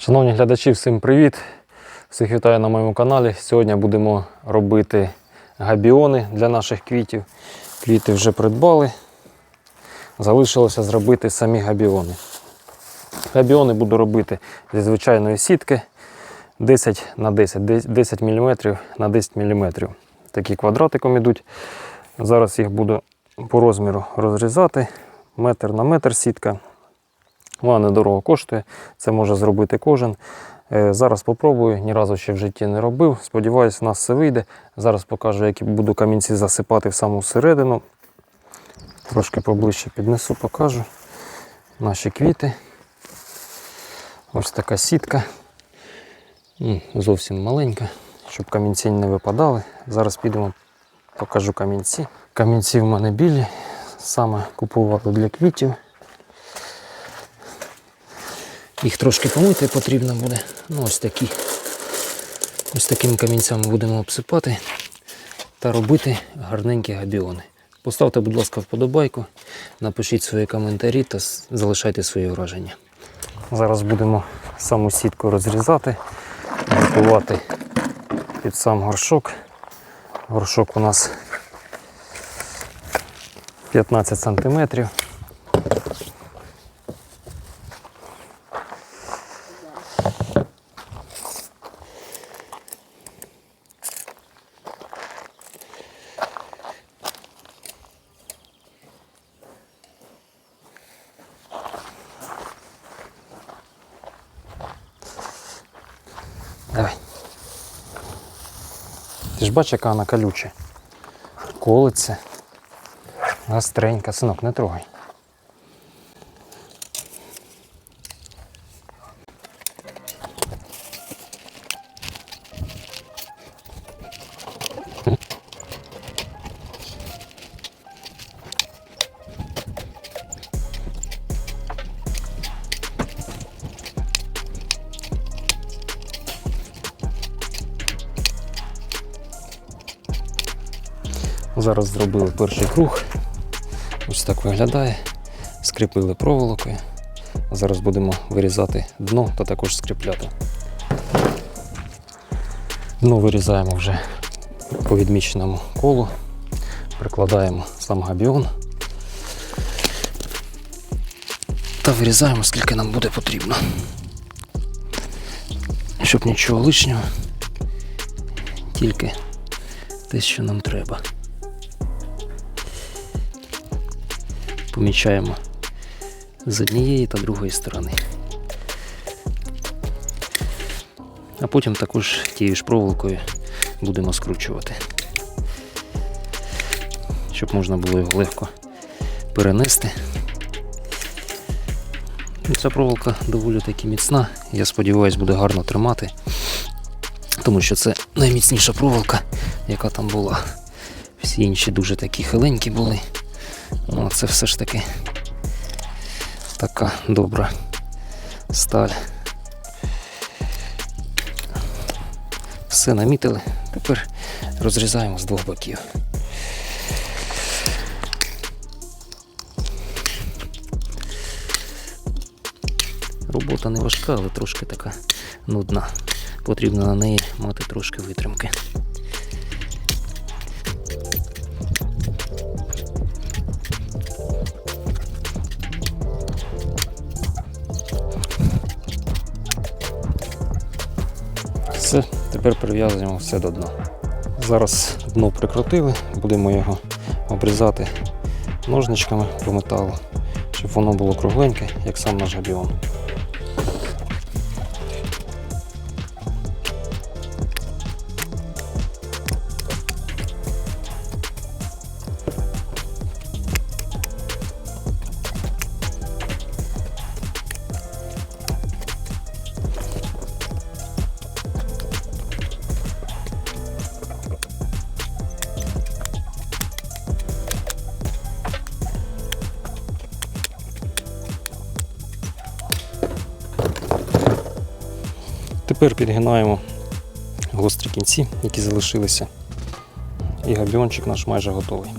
Шановні глядачі, всім привіт! Всіх вітаю на моєму каналі. Сьогодні будемо робити габіони для наших квітів. Квіти вже придбали. Залишилося зробити самі габіони. Габіони буду робити зі звичайної сітки 10 на 10, 10 мм на 10 мм. Такі квадратиком йдуть. Зараз їх буду по розміру розрізати. Метр на метр сітка. Вона недорого коштує, це може зробити кожен. Е, Зараз попробую, ні разу ще в житті не робив. Сподіваюсь, у нас все вийде. Зараз покажу, які буду камінці засипати в саму середину. Трошки поближче піднесу, покажу наші квіти. Ось така сітка. Зовсім маленька, щоб камінці не випадали. Зараз підемо, покажу камінці. Камінці в мене білі, саме купували для квітів. Їх трошки помити потрібно буде. Ну, ось такі. Ось такими камінцями будемо обсипати та робити гарненькі габіони. Поставте, будь ласка, вподобайку, напишіть свої коментарі та залишайте свої враження. Зараз будемо саму сітку розрізати, готувати під сам горшок. Горшок у нас 15 сантиметрів. Давай. Ти ж бачиш, яка вона колюча. Колиться. Гастренька. Синок, не трогай. Зараз зробили перший круг. Ось так виглядає. Скріпили проволокою. Зараз будемо вирізати дно та також скріпляти. Дно вирізаємо вже по відміченому колу. Прикладаємо сам габіон. Та вирізаємо, скільки нам буде потрібно. Щоб нічого лишнього. Тільки те, що нам треба. Помічаємо з однієї та другої сторони. А потім також тією ж проволокою будемо скручувати, щоб можна було його легко перенести. Ця проволока доволі таки міцна, я сподіваюся, буде гарно тримати, тому що це найміцніша проволока, яка там була. Всі інші дуже такі хиленькі були. Ну, це все ж таки така добра сталь. Все намітили. Тепер розрізаємо з двох боків. Робота не важка, але трошки така нудна. Потрібно на неї мати трошки витримки. Тепер прив'язуємо все до дна. Зараз дно прикрутили, будемо його обрізати ножничками по металу, щоб воно було кругленьке, як сам наш габіон. Тепер підгинаємо гострі кінці, які залишилися. І габіончик наш майже готовий.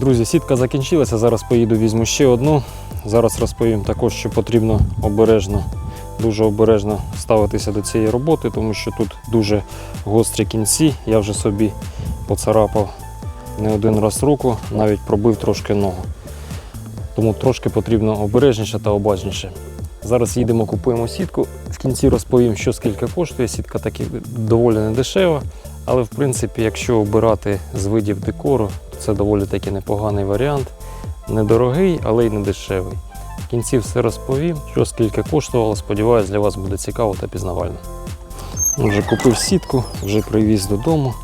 Друзі, сітка закінчилася. Зараз поїду візьму ще одну. Зараз розповім також, що потрібно обережно, дуже обережно ставитися до цієї роботи, тому що тут дуже гострі кінці. Я вже собі поцарапав не один раз руку, навіть пробив трошки ногу. Тому трошки потрібно обережніше та обачніше. Зараз їдемо, купуємо сітку. В кінці розповім, що скільки коштує. Сітка таки доволі не дешева. Але в принципі, якщо обирати з видів декору, це доволі таки непоганий варіант. Недорогий, але й не дешевий. В кінці все розповім, що скільки коштувало. Сподіваюсь, для вас буде цікаво та пізнавально. Вже купив сітку, вже привіз додому.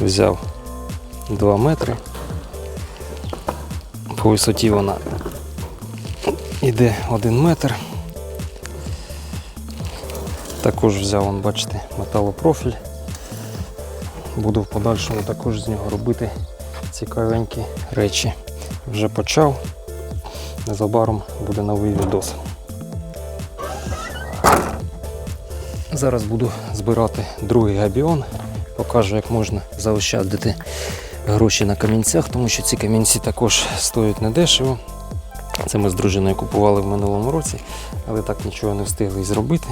Взяв 2 метри. По висоті вона йде 1 метр. Також взяв, бачите, металопрофіль. Буду в подальшому також з нього робити цікавенькі речі. Вже почав. Незабаром буде новий відос. Зараз буду збирати другий габіон. Покажу, як можна заощадити гроші на камінцях, тому що ці камінці також стоять недешево. Це ми з дружиною купували в минулому році, але так нічого не встигли зробити.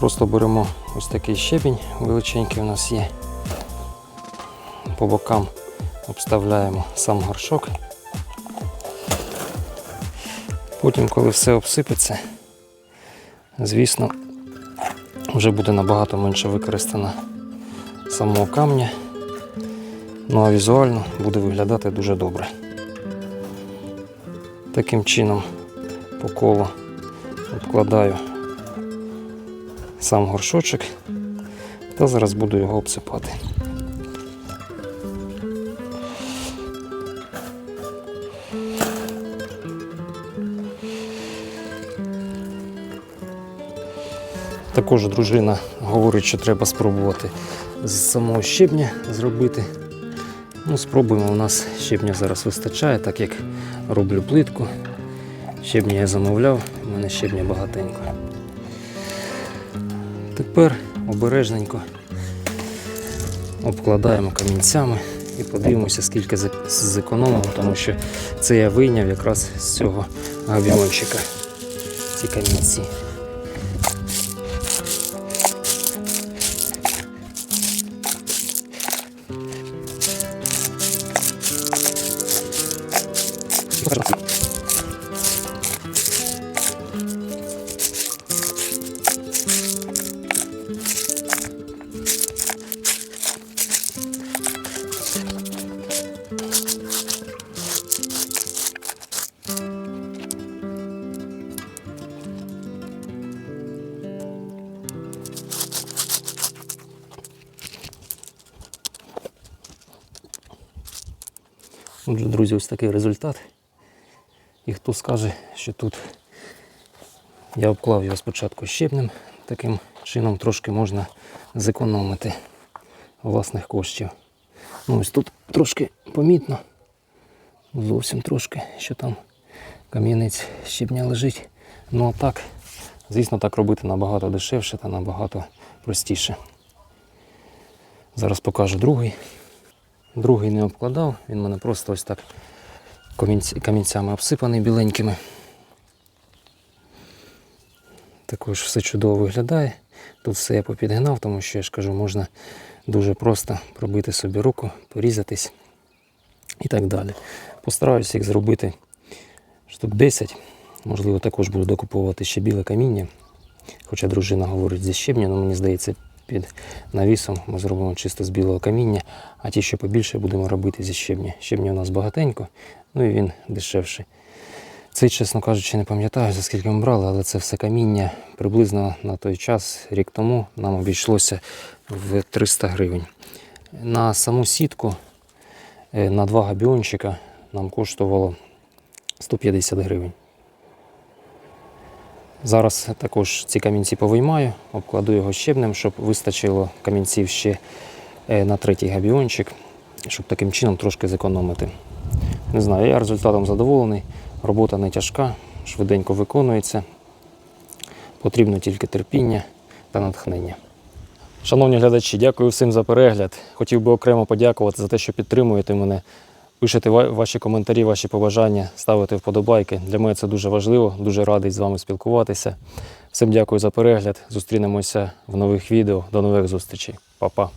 Просто беремо ось такий щебінь величенький у нас є. По бокам обставляємо сам горшок. Потім, коли все обсипеться, звісно, вже буде набагато менше використано самого камня. Ну а візуально буде виглядати дуже добре. Таким чином по колу обкладаю сам горшочок та зараз буду його обсипати. Також дружина говорить, що треба спробувати з самого щебня зробити. Ну, спробуємо. У нас щебня зараз вистачає, так як роблю плитку. Щебня я замовляв, у мене щебня багатенько. Тепер обережненько обкладаємо камінцями і подивимося, скільки зекономимо, тому що це я вийняв якраз з цього гавіончика ці камінці. Отже, друзі, ось такий результат. І хто скаже, що тут я обклав його спочатку щебнем, таким чином трошки можна зекономити власних коштів. Ну ось тут трошки помітно, зовсім трошки, що там кам'янець щебня лежить. Ну а так, звісно, так робити набагато дешевше та набагато простіше. Зараз покажу другий. Другий не обкладав, він мене просто ось так камінцями обсипаний біленькими. Також все чудово виглядає. Тут все я попідгинав, тому що я ж кажу, можна дуже просто пробити собі руку, порізатись і так далі. Постараюся їх зробити штук 10. Можливо, також буду докуповувати ще біле каміння. Хоча дружина говорить зі щебня, але мені здається, під навісом ми зробимо чисто з білого каміння, а ті, що побільше, будемо робити зі щебня. Щебня у нас багатенько, ну і він дешевший. Цей, чесно кажучи, не пам'ятаю, за скільки ми брали, але це все каміння приблизно на той час, рік тому, нам обійшлося в 300 гривень. На саму сітку е, на два габіончика нам коштувало 150 гривень. Зараз також ці камінці повиймаю, обкладу його щебнем, щоб вистачило камінців ще е, на третій габіончик, щоб таким чином трошки зекономити. Не знаю, я результатом задоволений. Робота не тяжка, швиденько виконується. Потрібно тільки терпіння та натхнення. Шановні глядачі, дякую всім за перегляд. Хотів би окремо подякувати за те, що підтримуєте мене. Пишете ваші коментарі, ваші побажання, ставите вподобайки. Для мене це дуже важливо, дуже радий з вами спілкуватися. Всім дякую за перегляд. Зустрінемося в нових відео. До нових зустрічей. Па-па.